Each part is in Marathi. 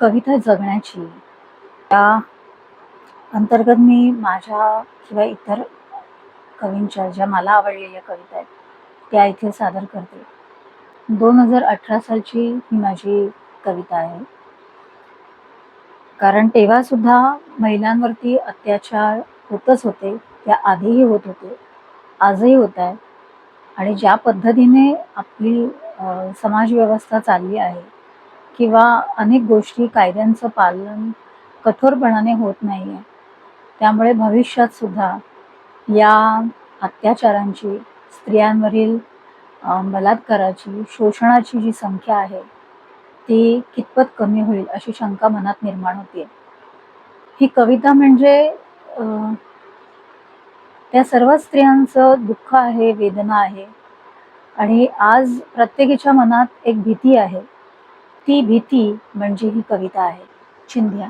कविता जगण्याची. त्या अंतर्गत मी माझ्या किंवा इतर कवींच्या ज्या मला आवडलेल्या कविता आहेत त्या इथे सादर करते. दोन हजार अठरा सालची ही माझी कविता आहे. कारण तेव्हा सुद्धा महिलांवरती अत्याचार होतच होते त्या आधीही होत होते आजही होत आहे आणि ज्या पद्धतीने आपली समाजव्यवस्था चालली आहे किंवा अनेक गोष्टी कायद्यांचं पालन कठोरपणाने होत नाही आहे त्यामुळे भविष्यात सुद्धा या अत्याचारांची स्त्रियांवरील बलात्काराची शोषणाची जी संख्या आहे ती कितपत कमी होईल अशी शंका मनात निर्माण होते. ही कविता म्हणजे त्या सर्व स्त्रियांचं दुःख आहे वेदना आहे आणि आज प्रत्येकीच्या मनात एक भीती आहे. ती भीती म्हणजे ही कविता आहे चिंध्या.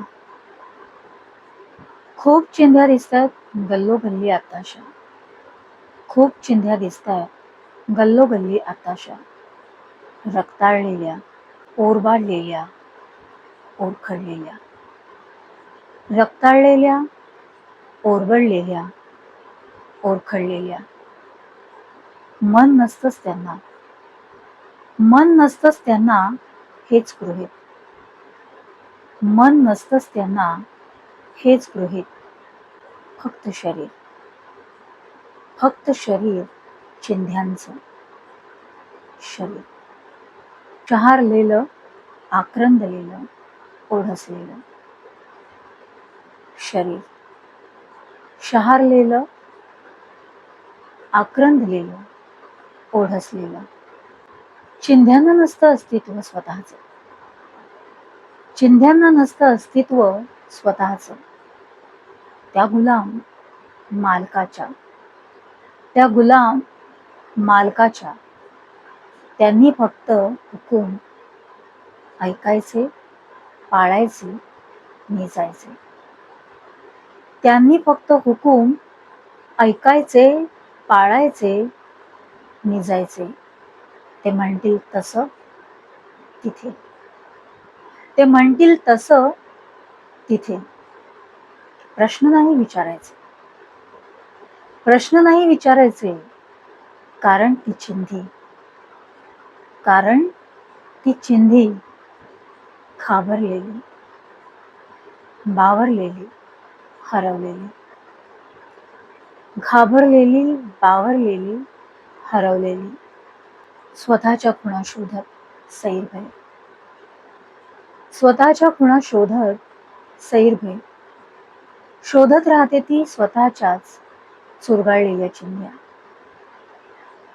खूप चिंध्या दिसतात गल्लोगल्ली आताशा. खूप चिंध्या दिसतात गल्लोगल्ली आताशा. रक्ताळलेल्या ओरबाडलेल्या ओरखडलेल्या. रक्ताळलेल्या ओरबडलेल्या ओरखडलेल्या. मन नसतंच त्यांना. मन नसतंच त्यांना हेच गृहित. मन नसतंच त्यांना हेच गृहित. फक्त शरीर. फक्त शरीर चिंध्यांचं. शरीर. चहारलेलं आक्रंदलेलं ओढसलेलं. शरीर. शहारलेलं आक्रंदलेलं ओढसलेलं. चिंध्यांना नसतं अस्तित्व स्वतःच. चिंध्यांना नसतं अस्तित्व स्वतःच. त्या गुलाम मालकाच्या. त्या गुलाम मालकाच्या. त्यांनी फक्त हुकूम ऐकायचे पाळायचे निजायचे त्यांनी फक्त हुकूम ऐकायचे पाळायचे निजायचे. ते म्हणतील तसं तिथे. ते म्हणतील तसं तिथे. प्रश्न नाही विचारायचे. प्रश्न नाही विचारायचे. कारण ती चिंधी. कारण ती चिंधी घाबरलेली बावरलेली हरवलेली. घाबरलेली बावरलेली हरवलेली. स्वतःच्या खुणा शोधत सैरभय स्वतःच्या खुणा शोधत सैरभय शोधत राहते ती स्वतःच्याच चुरगाळलेल्या चिमण्या.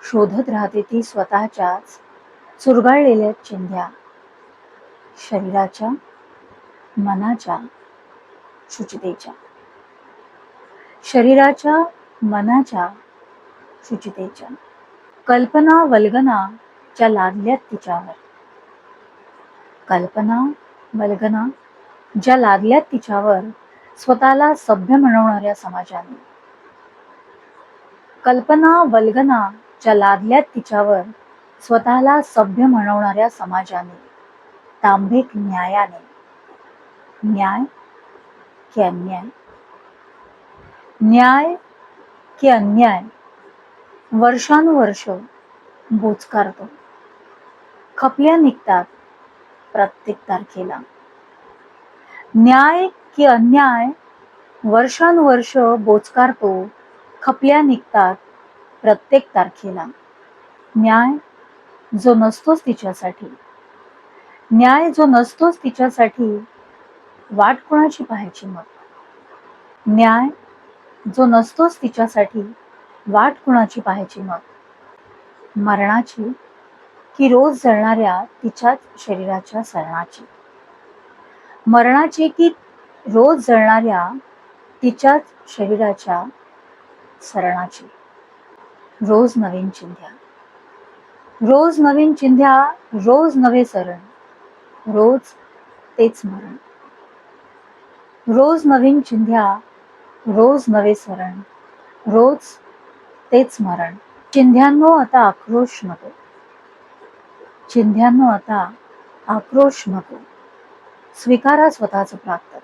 शोधत राहते ती स्वतःच्याच चुरगाळलेल्या चिंध्या शरीराच्या मनाच्या शुचितेच्या. शरीराच्या मनाच्या शुचितेच्या. कल्पना वल्गना च्या लादल्यात तिच्यावर. कल्पना वल्गना ज्या लादल्यात तिच्यावर स्वतःला सभ्य म्हणवणाऱ्या समाजाने. कल्पना वल्गना ज्या लादल्यात तिच्यावर स्वतःला सभ्य म्हणवणाऱ्या समाजाने. तांभिक न्यायाने. न्याय की अन्याय? न्याय की अन्याय? वर्षानुवर्ष बोचकारतो खपल्या निघतात प्रत्येक तारखेला. न्याय की अन्याय वर्षानुवर्ष बोचकारतो खपल्या निघतात प्रत्येक तारखेला. न्याय जो नसतोच तिच्यासाठी. न्याय जो नसतोच तिच्यासाठी वाट कोणाची पाहायची मग? न्याय जो नसतोच तिच्यासाठी वाट कुणाची पाहायची मग? मरणाची की रोज जळणाऱ्या तिच्याच शरीराच्या सरणाची? मरणाची की रोज जळणाऱ्या तिच्याच शरीराच्या सरणाची? रोज नवीन चिंध्या. रोज नवीन चिंध्या रोज नवे सरण रोज तेच मरण. रोज नवीन चिंध्या रोज नवे सरण रोज तेच मरण. चिंध्यांनो आता आक्रोश नको. चिंध्यांनो आता आक्रोश नको. स्वीकारा स्वतःचं प्राप्त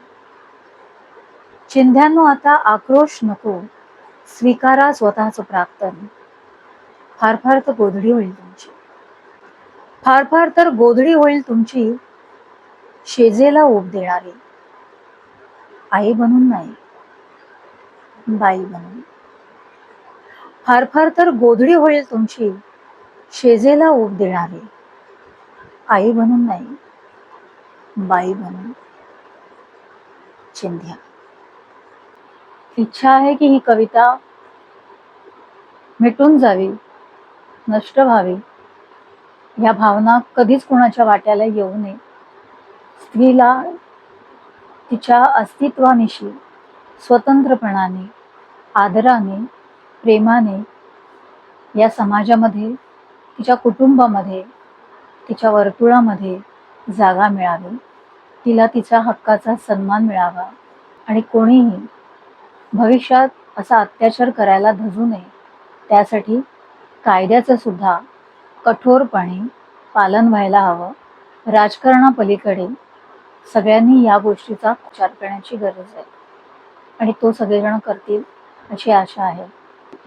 चिंध्यांनो आता आक्रोश नको. स्वीकारा स्वतःचं प्राक्तन फार फार तर गोधडी होईल तुमची. फार फार तर गोधडी होईल तुमची. शेजेला ओप देणारी. आई बनून नाही. बाई बनून. फार फार तर गोधडी होईल तुमची. शेजेला ओप देणारी. आई बनून नाही बाई बनून चिंध्या. इच्छा आहे की ही कविता मिटून जावी नष्ट व्हावी. या भावना कधीच कुणाच्या वाट्याला येऊ नये. स्त्रीला तिच्या अस्तित्वानिशी स्वतंत्रपणाने आदराने प्रेमाने या समाजामध्ये तिच्या कुटुंबामध्ये तिच्या वर्तुळामध्ये जागा मिळावी. तिला तिच्या हक्काचा सन्मान मिळावा. आणि कोणीही भविष्यात असा अत्याचार करायला धजू नये त्यासाठी कायद्याचं सुद्धा कठोरपणे पालन व्हायला हवं. राजकारणापलीकडे सगळ्यांनी या गोष्टीचा विचार करण्याची गरज आहे. आणि तो सगळेजण करतील अशी आशा आहे.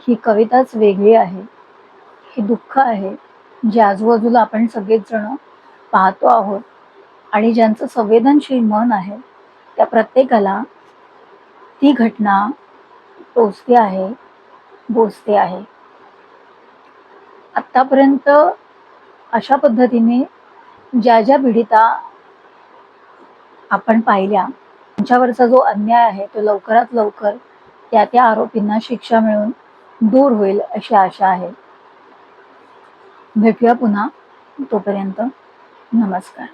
ही कविताच वेगळी आहे. हे दुःख आहे जे आजूबाजूला आपण सगळेच जण पाहतो आहोत आणि ज्यांचं संवेदनशील मन आहे त्या प्रत्येकाला ती घटना टोचते आहे बोचते आहे. आत्तापर्यंत अशा पद्धतीने ज्या ज्या पीडिता आपण पाहिल्या त्यांच्यावरचा जो अन्याय आहे तो लवकरात लवकर त्या त्या आरोपींना शिक्षा मिळून दूर होईल अशी आशा आहे. भेटूया पुन्हा तोपर्यंत. नमस्कार.